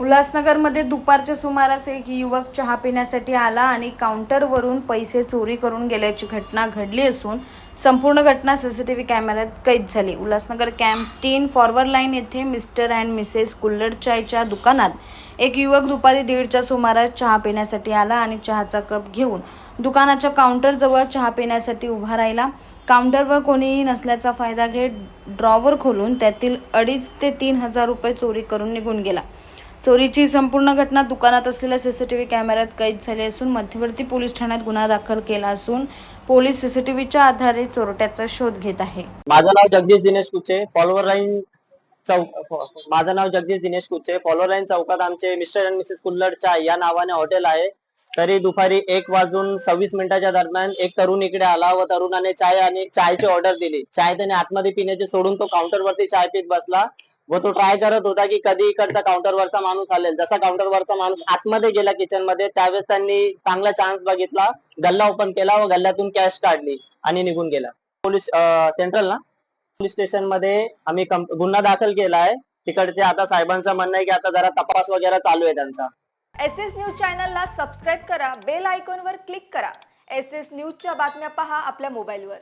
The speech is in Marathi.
उल्हासनगरमध्ये दुपारच्या सुमारास एक युवक चहा पिण्यासाठी आला आणि काउंटरवरून पैसे चोरी करून गेल्याची घटना घडली असून संपूर्ण घटना सीसीटीव्ही कॅमेऱ्यात कैद झाली. उल्हासनगर कॅम्प तीन फॉरवर्ड लाईन येथे मिस्टर अँड मिसेस कुल्लड चायच्या दुकानात एक युवक दुपारी दीडच्या सुमारास चहा पिण्यासाठी आला आणि चहाचा कप घेऊन दुकानाच्या काउंटरजवळ चहा पिण्यासाठी उभा राहिला. काउंटरवर कोणीही नसल्याचा फायदा घेत ड्रॉवर खोलून त्यातील अडीच ते तीन हजार रुपये चोरी करून निघून गेला. चोरीची संपूर्ण घटना दुकानात असलेल्या सीसीटीव्ही कॅमेऱ्यात कैद झाली असून मध्यवर्ती पोलीस ठाण्यात गुन्हा दाखल केला असून पोलीस सीसीटीव्हीच्या आधारे चोरट्याचा शोध घेत आहे. माझं नाव जगदीश दिनेश कुचे फॉलोअर लाईन चौक माझं नाव जगदीश दिनेश कुचे फॉलोअर लाईन चौकात आमचे mister and missus Kulhad Chai या नावाने हॉटेल आहे. तरी दुपारी एक वाजून सव्वीस मिनिटाच्या दरम्यान एक तरुण इकडे आला व तरुणाने चाय आणि चायची ऑर्डर दिली. चाय त्याने आतमध्ये पिण्याची सोडून तो काउंटर वरती चाय पीत बसला. व तो ट्राय करत होता की कधी इकडचा काउंटर वरचा माणूस आलेल जसा काउंटर वरचा माणूस आतमध्ये गेला किचनमध्ये त्यावेळेस त्यांनी चांगला चान्स बघितला. गल्ला ओपन केला व गल्ल्यातून कॅश काढली आणि निघून गेला. पोलीस सेंट्रल ना? पोलीस स्टेशनमध्ये आम्ही गुन्हा दाखल केला आहे तिकडचे आता साहेबांचं म्हणणं आहे की आता जरा तपास वगैरे चालू आहे त्यांचा. एस एस न्यूज चॅनलला सबस्क्राईब करा. बेल आयकॉनवर क्लिक करा. एस एस न्यूजच्या बातम्या पहा आपल्या मोबाईलवर